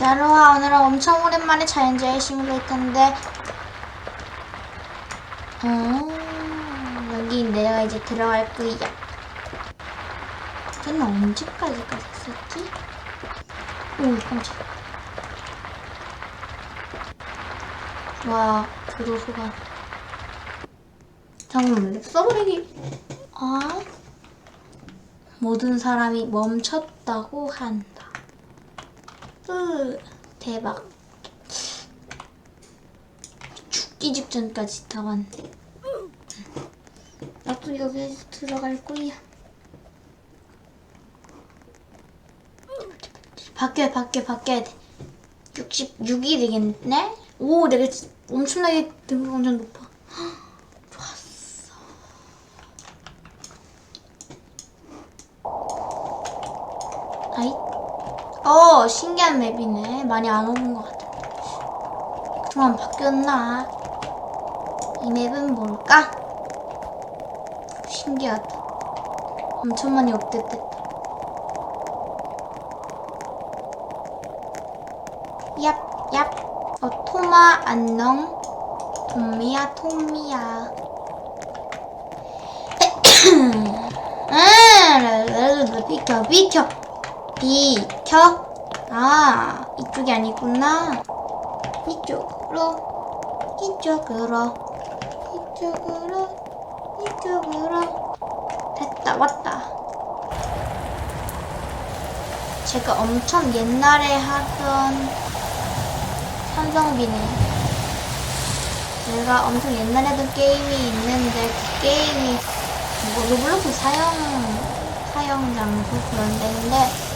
자, 로아 오늘은 엄청 오랜만에 할 텐데 어, 여기 내가 이제 들어갈 거야. 걔는 언제까지 갔었지? 오, 깜짝. 와, 교도소가. 잠깐만, 써버리기. 아, 모든 사람이 멈췄다고 한다. 으, 대박. 죽기 직전까지 다 왔네. 나도 여기 들어갈 거야. 바뀌어, 바뀌어, 바뀌어야 돼. 66이 되겠네? 오, 내가 진- 엄청나게 등급 엄청 높아. 헉, 좋았어. 아이. 어, 신기한 맵이네. 많이 안 오는 것 같아. 그동안 바뀌었나? 이 맵은 뭘까? 신기하다. 엄청 많이 업데이트됐다. 얍, 얍. 어, 토마, 안녕. 톰미야, 톰미야. 음, 비켜, 비켜. 비 켜. 아, 이쪽이 아니구나. 이쪽으로, 이쪽으로, 이쪽으로, 이쪽으로. 됐다, 왔다. 제가 엄청 옛날에 하던 산성비네. 제가 엄청 옛날에 하던 게임이 있는데 그 게임이 뭐 로블록스 사용 사용 장소 그런 데인데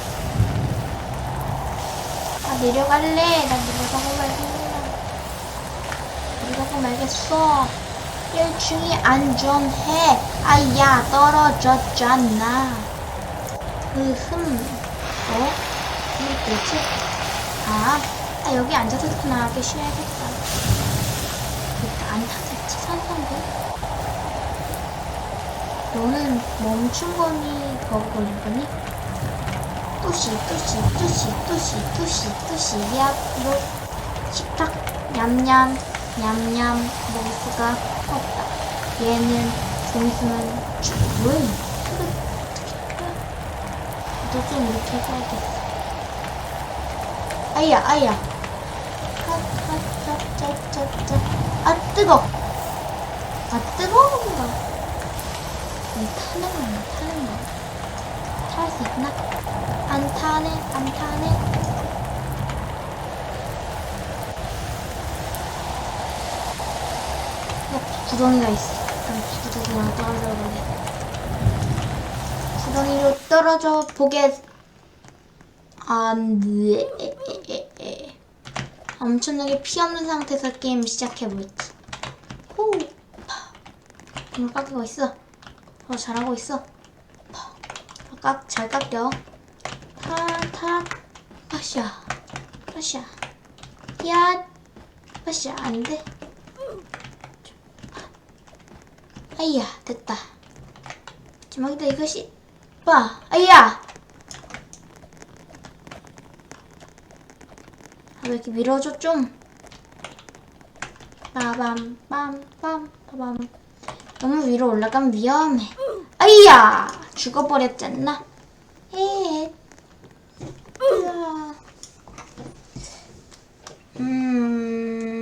아 내려갈래? 나 내려가고 말겠어 내려가고 말겠어. 1층이 안전해. 아야 떨어졌잖아. 으흠 어? 이게 뭐지? 아, 아 여기 앉아서 편하게 쉬어야겠다. 일단 안 타겠지 산성비 너는 멈춘 거니 버그 걸린 거니? 또시 또시 또시 또시 또시 또시. 야로 식탁. 냠냠. 냠냠. 먹을 수가 없다. 얘는 좀 있으면 죽음 너좀 이렇게 해줘야겠어. 아야 아야. 아 뜨거. 아 뜨거운가 이 타는 거야 타는 거 탈수 있나? 안 타네 안 타네. 어, 구덩이가 있어. 그럼 구덩이랑 떨어져 보게 구덩이로 떨어져 보게. 안 돼 엄청나게 피 없는 상태에서 게임 시작해볼지. 호 파. 오늘 깎이고 있어? 어 잘하고 있어. 파. 어, 깎, 잘 깎여. 타타. 파샤 파샤. 야 파샤 안 돼. 아이야 됐다. 마지막이다 이것이. 봐 아이야. 아, 왜 이렇게 밀어줘 좀? 빠밤 빰 빰 빠밤. 너무 위로 올라가면 위험해. 아이야 죽어버렸잖아. 에 으아. 음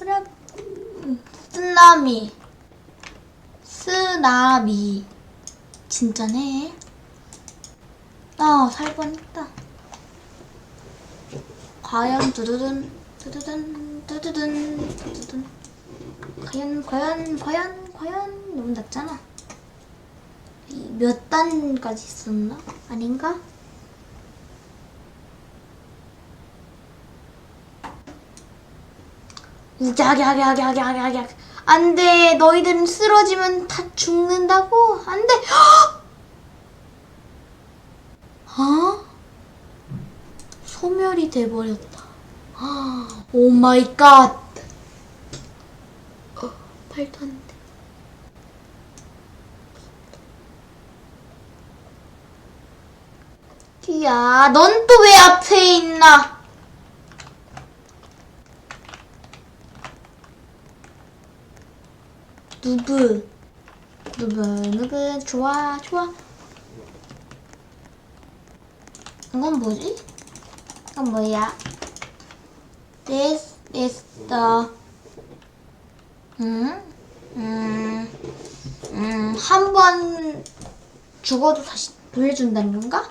부드부라 쓰나미. 쓰나미. 진짜네. 아살 뻔했다. 과연 두두둔 두두둔 두두둔 두두둔. 과연 과연 과연 과연. 너무 낮잖아. 이몇 단까지 있었나? 아닌가? 우갸갸갸갸갸갸갸 안돼. 너희들은 쓰러지면 다 죽는다고. 안돼. 어? 소멸이 돼버렸다. 오 마이 갓! 어, 말도 안돼. 야, 넌 또 왜 앞에 있나? 누구? 누구? 누구? 좋아, 좋아. 이건 뭐지? 이건 뭐야? This is the 음, 음, 음, 한 번 죽어도 다시 돌려준다는 건가?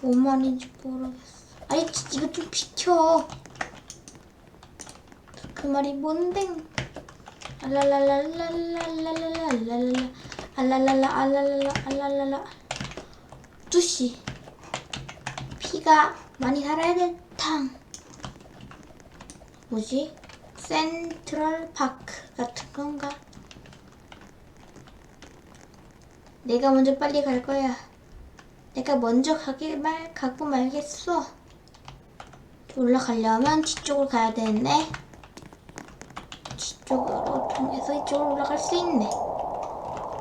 뭔 말인지 모르겠어. 지- 이거 좀 비켜. 그 말이 뭔데? 되네. 뒤쪽으로 통해서 이쪽으로 올라갈 수 있네.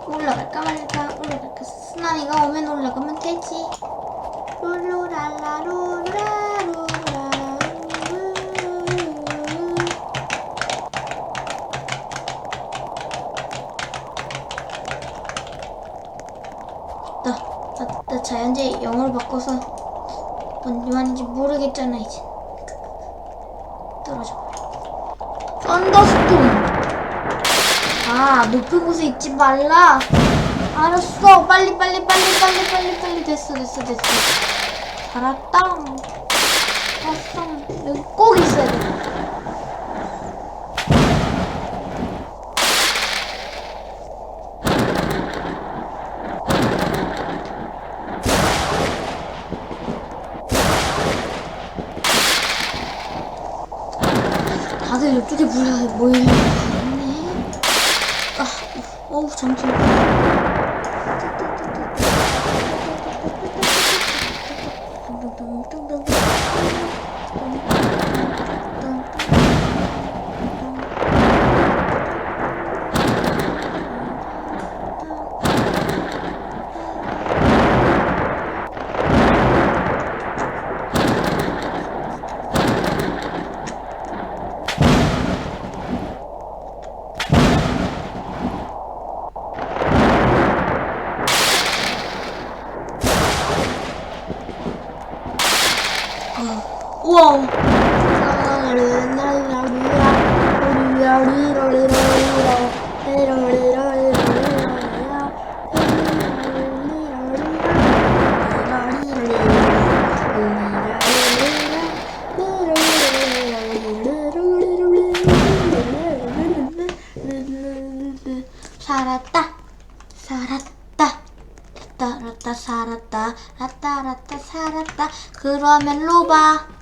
올라갈까 말까 올라갈까 쓰나미가 오면 올라가면 되지. 룰루랄라 룰루라 룰루라 룰루. 나, 나, 나 자연재 영어로 바꿔서 뭔 말인지 모르겠잖아 이제 떨어져 썬더스톰 아 높은 곳에 있지 말라. 알았어. 빨리 빨리 빨리 빨리 빨리 빨리. 됐어 됐어 됐어. 살았다. 왔어. 여기 꼭 있어야 돼 다들 이쪽에 몰려 모이려고 했네. 아, 어우 잠시만. 우와. 살았다. 살았다. 살았다 살았다 라따 라따 살았다 그러면 로바